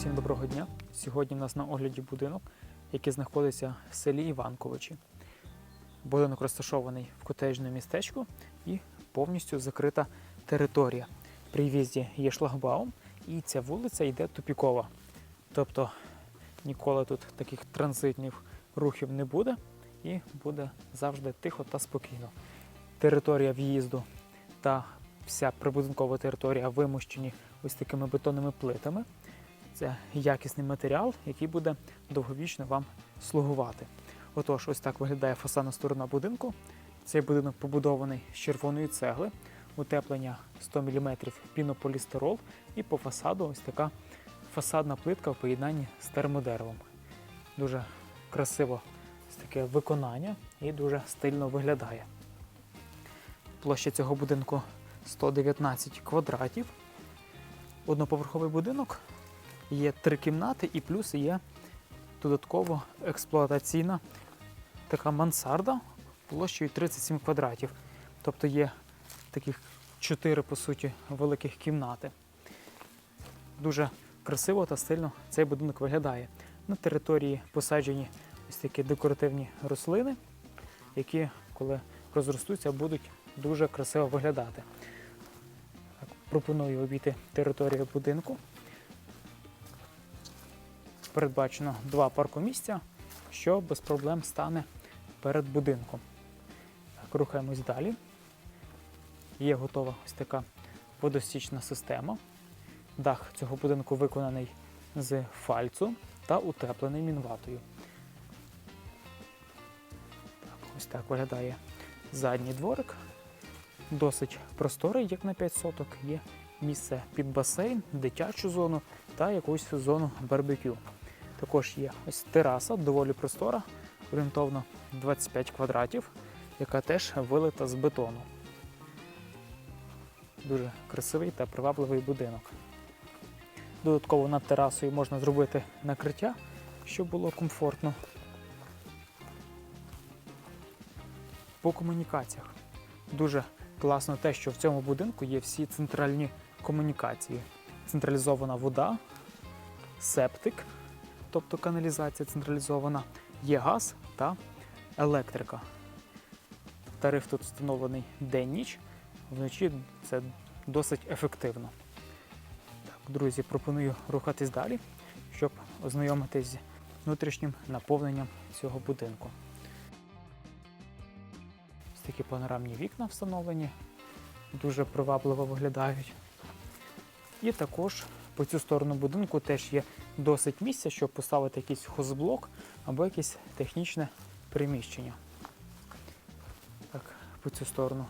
Усім доброго дня. Сьогодні в нас на огляді будинок, який знаходиться в селі Іванковичі. Будинок розташований в котеджному містечку і повністю закрита територія. При в'їзді є шлагбаум, і ця вулиця йде тупікова. Тобто ніколи тут таких транзитних рухів не буде і буде завжди тихо та спокійно. Територія в'їзду та вся прибудинкова територія вимощені ось такими бетонними плитами. Це якісний матеріал, який буде довговічно вам слугувати. Отож, ось так виглядає фасадна сторона будинку. Цей будинок побудований з червоної цегли, утеплення 100 мм пінополістирол, і по фасаду ось така фасадна плитка в поєднанні з термодеревом. Дуже красиво ось таке виконання і дуже стильно виглядає. Площа цього будинку 119 квадратів. Одноповерховий будинок, є три кімнати і плюс є додатково експлуатаційна така мансарда площею 37 квадратів. Тобто є таких чотири, по суті, великих кімнати. Дуже красиво та стильно цей будинок виглядає. На території посаджені ось такі декоративні рослини, які, коли розростуться, будуть дуже красиво виглядати. Пропоную обійти територію будинку. Передбачено два паркомісця, що без проблем стане перед будинком. Так, рухаємось далі. Є готова ось така водостічна система. Дах цього будинку виконаний з фальцу та утеплений мінватою. Так, ось так виглядає задній дворик. Досить просторий, як на 5 соток. Є місце під басейн, дитячу зону та якусь зону барбекю. Також є ось тераса, доволі простора, орієнтовно 25 квадратів, яка теж вилита з бетону. Дуже красивий та привабливий будинок. Додатково над терасою можна зробити накриття, щоб було комфортно. По комунікаціях. Дуже класно те, що в цьому будинку є всі центральні комунікації. Централізована вода, септик, тобто каналізація централізована, є газ та електрика. Тариф тут встановлений день-ніч, вночі це досить ефективно. Так, друзі, пропоную рухатись далі, щоб ознайомитись з внутрішнім наповненням цього будинку. Ось такі панорамні вікна встановлені, дуже привабливо виглядають. І також по цю сторону будинку теж є досить місця, щоб поставити якийсь хозблок або якесь технічне приміщення. Так, по цю сторону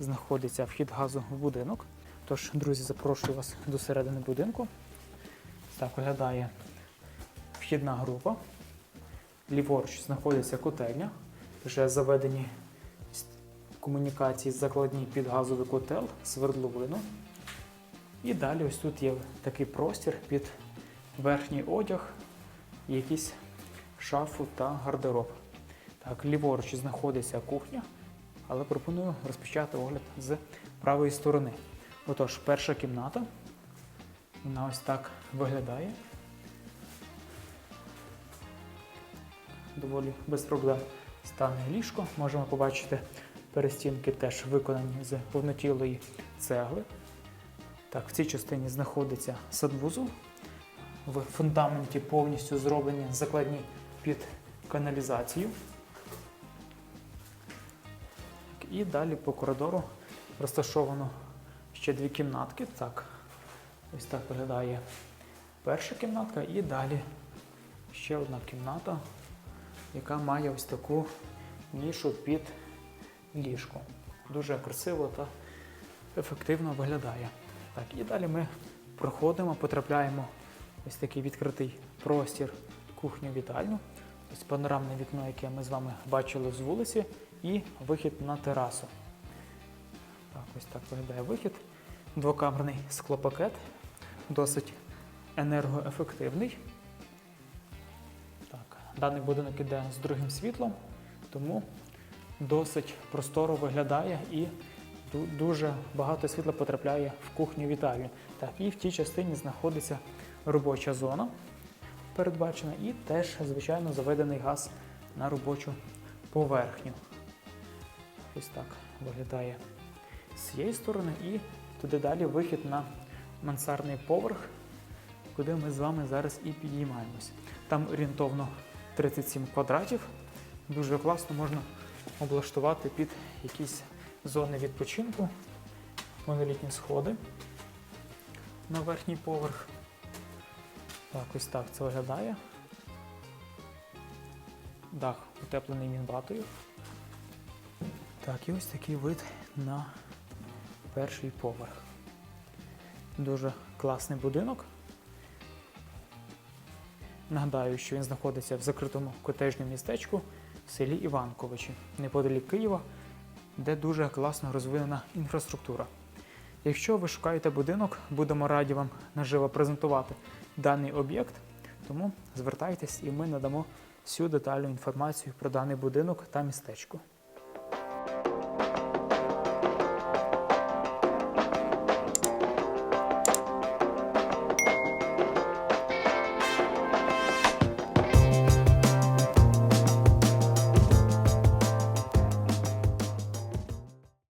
знаходиться вхід газу в будинок. Тож, друзі, запрошую вас до середини будинку. Так виглядає вхідна група. Ліворуч знаходиться котельня, вже заведені комунікації закладні під газовий котел, свердловину. І далі ось тут є такий простір під верхній одяг, якийсь шафу та гардероб. Так, ліворуч знаходиться кухня, але пропоную розпочати огляд з правої сторони. Отож, перша кімната. Вона ось так виглядає. Доволі без проблем стане ліжко. Можемо побачити перестінки теж виконані з повнотілої цегли. Так, в цій частині знаходиться садвузол. В фундаменті повністю зроблені закладні під каналізацію. І далі по коридору розташовано ще дві кімнатки. Так, ось так виглядає перша кімнатка і далі ще одна кімната, яка має ось таку нішу під ліжко. Дуже красиво та ефективно виглядає. Так, і далі ми проходимо, потрапляємо в ось такий відкритий простір кухню-вітальню. Ось панорамне вікно, яке ми з вами бачили з вулиці, і вихід на терасу. Так, ось так виглядає вихід. Двокамерний склопакет, досить енергоефективний. Так, даний будинок іде з другим світлом, тому досить просторо виглядає і дуже багато світла потрапляє в кухню вітальню. Так, і в тій частині знаходиться робоча зона передбачена, і теж, звичайно, заведений газ на робочу поверхню. Ось так виглядає з цієї сторони, і туди далі вихід на мансардний поверх, куди ми з вами зараз і підіймаємось. Там орієнтовно 37 квадратів. Дуже класно можна облаштувати під якісь зони відпочинку, монолітні сходи на верхній поверх. Так, ось так це виглядає. Дах утеплений мінбатою. Так, і ось такий вид на перший поверх. Дуже класний будинок. Нагадаю, що він знаходиться в закритому котежному містечку в селі Іванковичі, неподалік Києва, де дуже класно розвинена інфраструктура. Якщо ви шукаєте будинок, будемо раді вам наживо презентувати даний об'єкт, тому звертайтесь і ми надамо всю детальну інформацію про даний будинок та містечко.